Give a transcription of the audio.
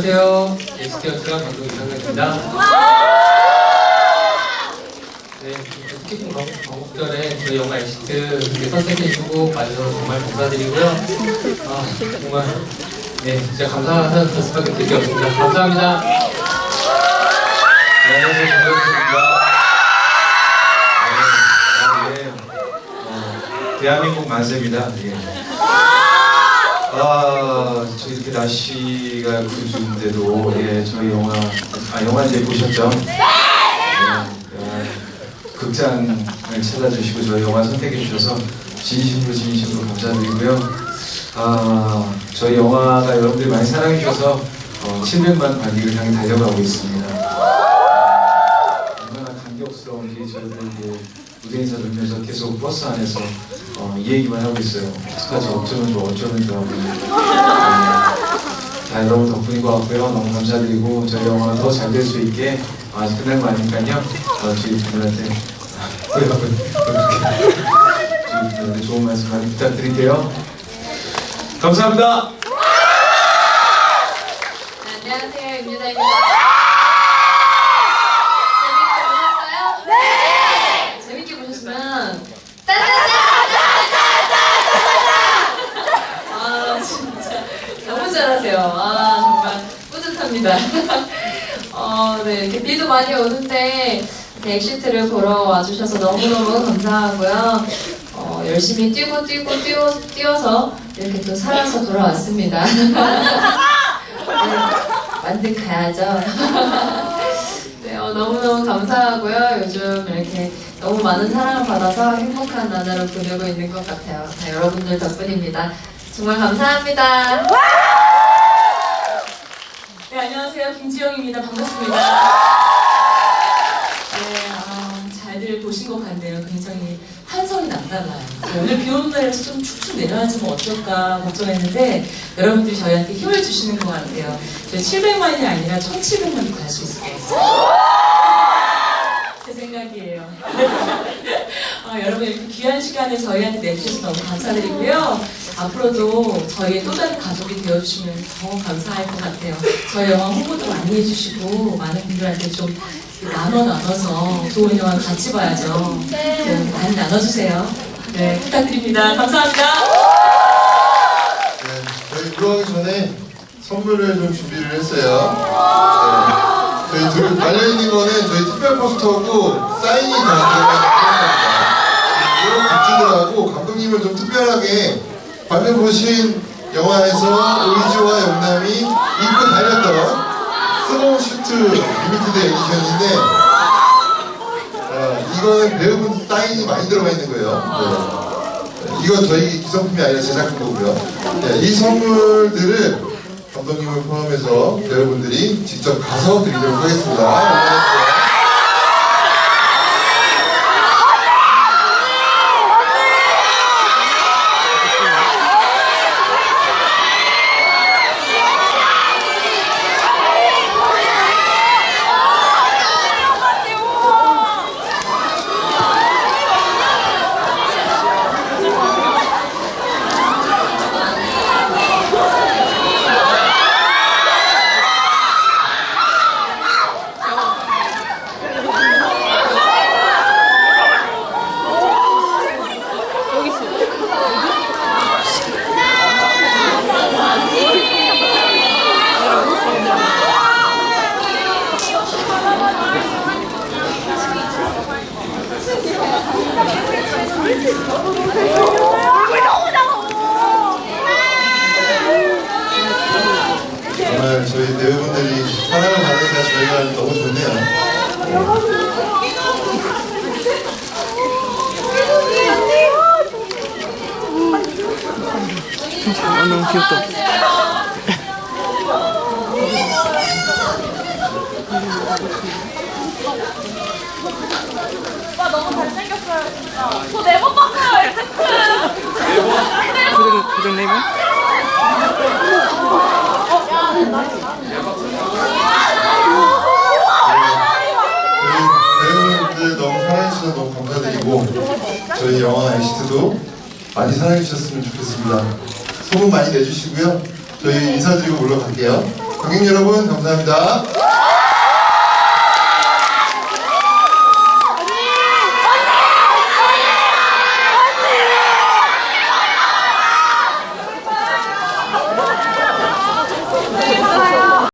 안녕하세요. 엑스티어 출연 감독 이상현입니다. 네, 스키핑 광복절에 저희 영화 이렇게 선택해주고 봐주셔서 정말 감사드리고요. 아, 정말, 네, 진짜 감사하다는 말씀밖에 드릴 게 없습니다. 감사합니다. 네, 반갑습니다. 네, 네. 어, 대한민국 만세입니다. 예. 아, 저 이렇게 날씨가 굿인데도 예, 저희 영화 아 영화 이제 보셨죠? 네. 아, 극장을 찾아주시고 저희 영화 선택해 주셔서 진심으로 진심으로 감사드리고요. 아, 저희 영화가 여러분들이 많이 사랑해 주셔서 어, 700만 관객을 향해 달려가고 있습니다. 얼마나 감격스러운지 저희들 이제 무대 인사 들으면서 계속 버스 안에서 어, 이 얘기만 하고 있어요. 어떡하지 어쩌면 좋아 어쩌면 좋아 네. 자 여러분 덕분인 것 같고요. 너무 감사드리고 저희 영화 더잘 될 수 있게 아직 끝난 거 아니니까요. 어, 저희 분들한테 여러분 좋은 말씀 많이 부탁드릴게요. 감사합니다. 네, 안녕하세요. 임유다입니다. 재밌게 보셨어요? 네! 재밌게 보셨으면 따다다다다다다다 아, 진짜 너무 잘하세요. 아, 정말 뿌듯합니다. 어, 네, 비도 많이 오는데 엑시트를 보러 와주셔서 너무너무 감사하고요. 어, 열심히 뛰고 뛰고 뛰어, 뛰어서 이렇게 또 살아서 돌아왔습니다. 네, 만들 가야죠. 네, 어, 너무너무 감사하고요. 요즘 이렇게 너무 많은 사랑을 받아서 행복한 나날을 보내고 있는 것 같아요. 다 여러분들 덕분입니다. 정말 감사합니다. 네, 안녕하세요. 김지영입니다. 반갑습니다. 네, 아, 잘들 보신 것 같네요. 굉장히 났나 봐요. 네, 오늘 비 오는 날에서 좀 축축 내려앉으면 어쩔까 걱정했는데 여러분들이 저희한테 힘을 주시는 것 같아요. 저희 700만이 아니라 1700만도 갈 수 있을 것 같아요. 제 생각이에요. 아, 여러분 이렇게 귀한 시간을 저희한테 내주셔서 너무 감사드리고요. 앞으로도 저희의 또 다른 가족이 되어주시면 더 감사할 것 같아요. 저희 영화 홍보도 많이 해주시고 많은 분들한테 좀 나눠 나눠서 좋은 영화 같이 봐야죠. 네. 많이 나눠주세요. 네, 부탁드립니다. 감사합니다. 네, 저희 들어가기 전에 선물을 좀 준비를 했어요. 네, 저희 둘 달려있는 거는 저희 특별 포스터고 사인이 다 들어가 있는 굿즈들하고 감독님을 좀 특별하게 방금 보신 영화에서 오이지와 영남이 입고 달렸던 스노우 슈트 리미티드 에디션인데 어, 이거는 배우분 사인이 많이 들어가 있는 거예요. 네. 이건 저희 기성품이 아니라 제작품이고요. 네, 이 선물들을 감독님을 포함해서 여러분들이 직접 가서 드리도록 하겠습니다. 정말 저희 배우분들이 사랑을 받으니까 저희가 너무 좋네요. 아 너무 귀엽다. 오빠 너무 잘생겼어요 진짜 저 네 번 봤어요 엑세트 고정 고정 네 명? 배우분들 너무 사랑해주셔서 너무 감사드리고 저희 영화 엑시트도 많이 사랑해주셨으면 좋겠습니다. 소문 많이 내주시고요. 저희 인사드리고 올라갈게요. 관객 여러분 감사합니다.